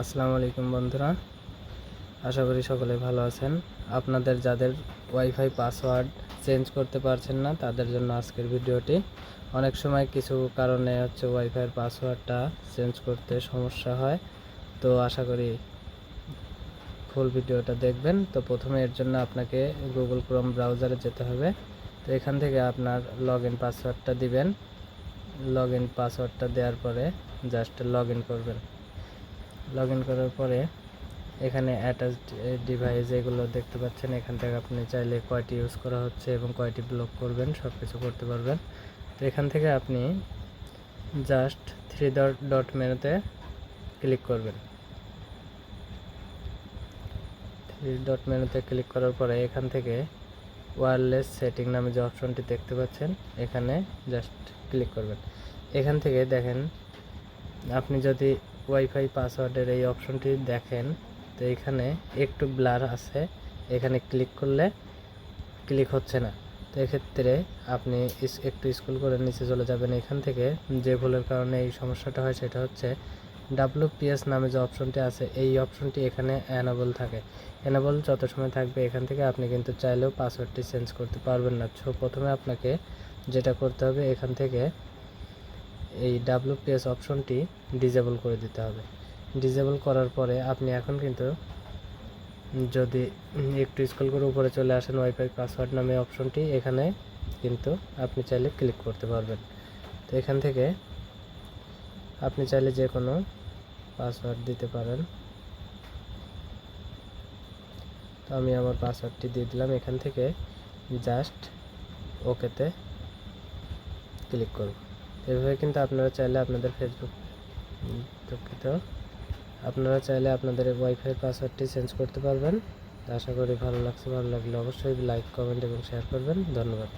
আসসালামু আলাইকুম বন্ধুরা। আশা করি সকলে ভালো আছেন। আপনাদের যাদের ওয়াইফাই পাসওয়ার্ড চেঞ্জ করতে পারছেন না, তাদের জন্য আজকের ভিডিওটি। অনেক সময় কিছু কারণে হচ্ছে ওয়াইফাইয়ের পাসওয়ার্ডটা চেঞ্জ করতে সমস্যা হয়। তো আশা করি ফুল ভিডিওটা দেখবেন। তো প্রথমে এর জন্য আপনাকে গুগল ক্রোম ব্রাউজারে যেতে হবে। তো এখান থেকে আপনার লগ ইন পাসওয়ার্ডটা দিবেন। লগ ইন পাসওয়ার্ডটা দেওয়ার পরে জাস্ট লগ ইন করবেন। লগ ইন করার পরে এখানে অ্যাটাচ ডিভাইস এগুলো দেখতে পাচ্ছেন। এখান থেকে আপনি চাইলে কয়টি ইউজ করা হচ্ছে এবং কয়টি ব্লক করবেন সব কিছু করতে পারবেন। তো এখান থেকে আপনি জাস্ট থ্রি ডট ডট মেনুতে ক্লিক করবেন। থ্রি ডট মেনুতে ক্লিক করার পরে এখান থেকে ওয়্যারলেস সেটিং নামে যে অপশনটি দেখতে পাচ্ছেন, এখানে জাস্ট ক্লিক করবেন। এখান থেকে দেখেন, আপনি যদি ওয়াইফাই পাসওয়ার্ডের এই অপশনটি দেখেন। তো এখানে একটু ব্লার আছে। এখানে ক্লিক করলে ক্লিক হচ্ছে না। তো এক্ষেত্রে আপনি একটু স্কুল করে নিচে চলে যাবেন। এখান থেকে যে ভুলের কারণে এই সমস্যাটা হয় সেটা হচ্ছে ডাব্লুপিএস নামে যে অপশনটি আছে, এই অপশনটি এখানে অ্যানাবল থাকে। অ্যানাবল যত সময় থাকবে এখান থেকে আপনি কিন্তু চাইলেও পাসওয়ার্ডটি চেঞ্জ করতে পারবেন না। সো প্রথমে আপনাকে যেটা করতে হবে এখান থেকে এই ডাব্লুপিএস অপশনটি ডিজেবল করে দিতে হবে। ডিজেবল করার পরে আপনি এখন কিন্তু যদি একটু স্কুল করে উপরে চলে আসেন ওয়াইফাই পাসওয়ার্ড নামে অপশনটি এখানে কিন্তু আপনি চাইলে ক্লিক করতে পারবেন। তো এখান থেকে আপনি চাইলে যে কোনো পাসওয়ার্ড দিতে পারেন। তো আমি আমার পাসওয়ার্ডটি দিয়ে দিলাম। এখান থেকে জাস্ট ওকেতে ক্লিক করব। এভাবে কিন্তু আপনারা চাইলে আপনাদের ফেসবুক দুঃখিত। আপনারা চাইলে আপনাদের ওয়াইফাই পাসওয়ার্ডটি চেঞ্জ করতে পারবেন। আশা করি ভালো লাগছে। ভালো লাগলে অবশ্যই লাইক কমেন্ট এবং শেয়ার করবেন। ধন্যবাদ।